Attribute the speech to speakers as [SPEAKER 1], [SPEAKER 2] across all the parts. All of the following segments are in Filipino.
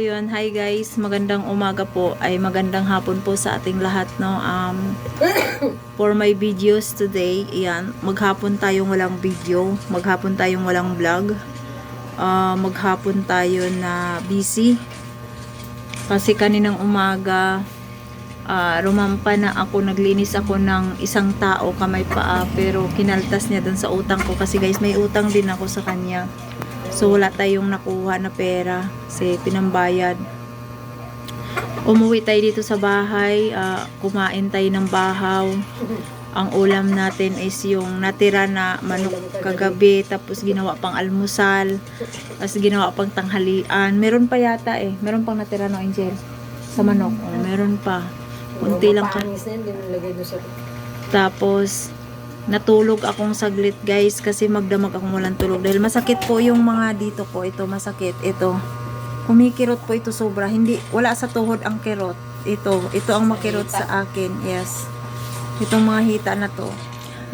[SPEAKER 1] Ayun, hi guys, magandang umaga po ay magandang hapon po sa ating lahat no. Um for my videos today, ayan, maghapon tayong walang video, maghapon tayong walang vlog. Ah, maghapon tayo na busy. Kasi kaninang umaga ah, rumampa na ako, naglinis ako ng isang tao kamay paa pero kinaltas niya dun sa utang ko kasi guys may utang din ako sa kanya. So wala tayong nakuha na pera kasi pinambayad. Umuwi tayo dito sa bahay, ah, kumain tayo ng bahaw. Ang ulam natin is yung natira na manok kagabi, tapos ginawa pang almusal, tapos ginawa pang tanghalian. Meron pa yata eh, meron pang natira no Angel sa manok. Oh, meron pa. Kunti lang ka. Tapos, natulog akong saglit guys kasi magdamag akong walang tulog. Dahil masakit po yung mga dito ko ito masakit. Ito. Kumikirot po ito sobra. Hindi wala sa tuhod ang kirot. Ito ito ang makirot sa akin. Yes. Itong mga hita na to.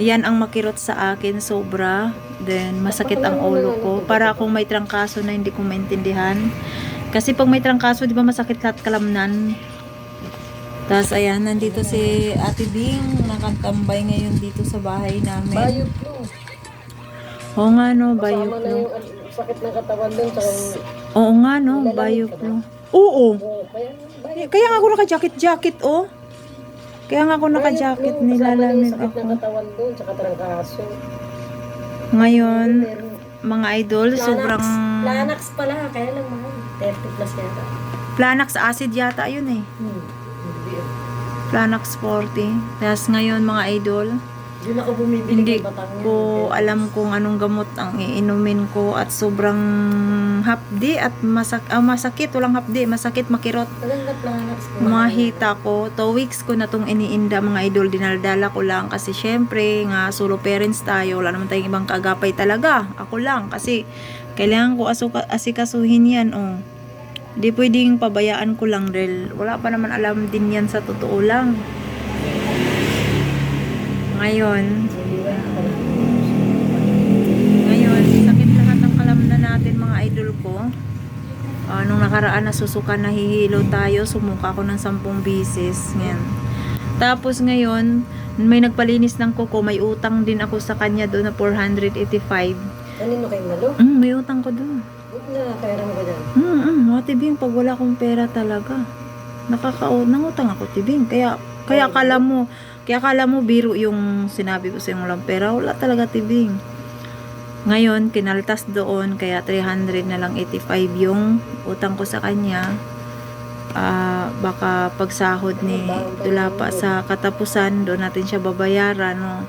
[SPEAKER 1] Yan ang makirot sa akin sobra. Then masakit ang ulo ko. Para akong may trangkaso na hindi ko maintindihan. Kasi pag may trangkaso di ba masakit lahat kalamnan tapos ayan, nandito si Ate Bing, nakatambay ngayon dito sa bahay namin.
[SPEAKER 2] Bayo flu.
[SPEAKER 1] Oo nga no,
[SPEAKER 2] Kasama na yung ano, sakit ng katawan doon. Tsaka yung...
[SPEAKER 1] Oo nga no, bioflu. Oo.
[SPEAKER 2] Oo, kaya bayo.
[SPEAKER 1] Kaya nga ako naka-jacket-jacket oh. Kaya nga ako naka-jacket,
[SPEAKER 2] Kasama na yung
[SPEAKER 1] nilalamig
[SPEAKER 2] sakit
[SPEAKER 1] ako.
[SPEAKER 2] ng katawan doon, tsaka trangkaso.
[SPEAKER 1] Ngayon,
[SPEAKER 2] Meron.
[SPEAKER 1] mga idol, sobrang...
[SPEAKER 2] Planax pala, kaya lang mahal. 30 plus yata.
[SPEAKER 1] Planax acid yata yun eh.
[SPEAKER 2] Hmm. Yun.
[SPEAKER 1] Planax 40. Tapos ngayon mga idol,
[SPEAKER 2] Hindi na ako bumibili
[SPEAKER 1] hindi
[SPEAKER 2] ng batang yan.
[SPEAKER 1] ko alam kung anong gamot ang iinumin ko at sobrang hapdi at masak ah, masakit, walang hapdi, masakit makirot.
[SPEAKER 2] Talagang na planax.
[SPEAKER 1] mga hita ko, 2 weeks ko na tong iniinda mga idol, dinaldala ko lang kasi syempre nga solo parents tayo, wala naman tayong ibang kagapay talaga. Ako lang kasi kailangan ko asuka, asikasuhin yan oh. Di pwedeng pabayaan ko lang dahil wala pa naman alam din yan sa totoo lang. Ngayon, ngayon, sakit lahat ang kalamnan natin mga idol ko. Ah, nung nakaraan nasusuka nahihilo tayo, sumuka ako ng sampung bisis. Ngayon. Tapos ngayon, may nagpalinis ng kuko, may utang din ako sa kanya doon na 485.
[SPEAKER 2] Kanino kayo malo?
[SPEAKER 1] Mm, may utang ko doon.
[SPEAKER 2] Huwag na, kaya mo ba dyan?
[SPEAKER 1] Mm, tibing, pag wala akong pera talaga. Nakakao, nangutang ako tibing. Kaya, kaya kala mo, kaya kala mo biro yung sinabi ko sa yung walang pera. Wala talaga tibing. Ngayon, kinaltas doon, kaya 300 na lang 85 yung utang ko sa kanya. Ah, baka pagsahod ni Dula pa sa katapusan, doon natin siya babayaran, no?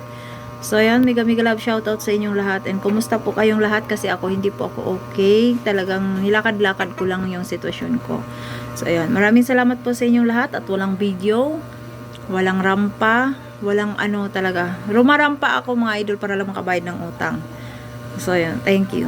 [SPEAKER 1] So, ayan, mega mega love shoutout sa inyong lahat. And kumusta po kayong lahat? Kasi ako, hindi po ako okay. Talagang nilakad-lakad ko lang yung sitwasyon ko. So, ayan. Maraming salamat po sa inyong lahat at walang video, walang rampa, walang ano talaga. Rumarampa ako mga idol para lang makabayad ng utang. So, ayan. Thank you.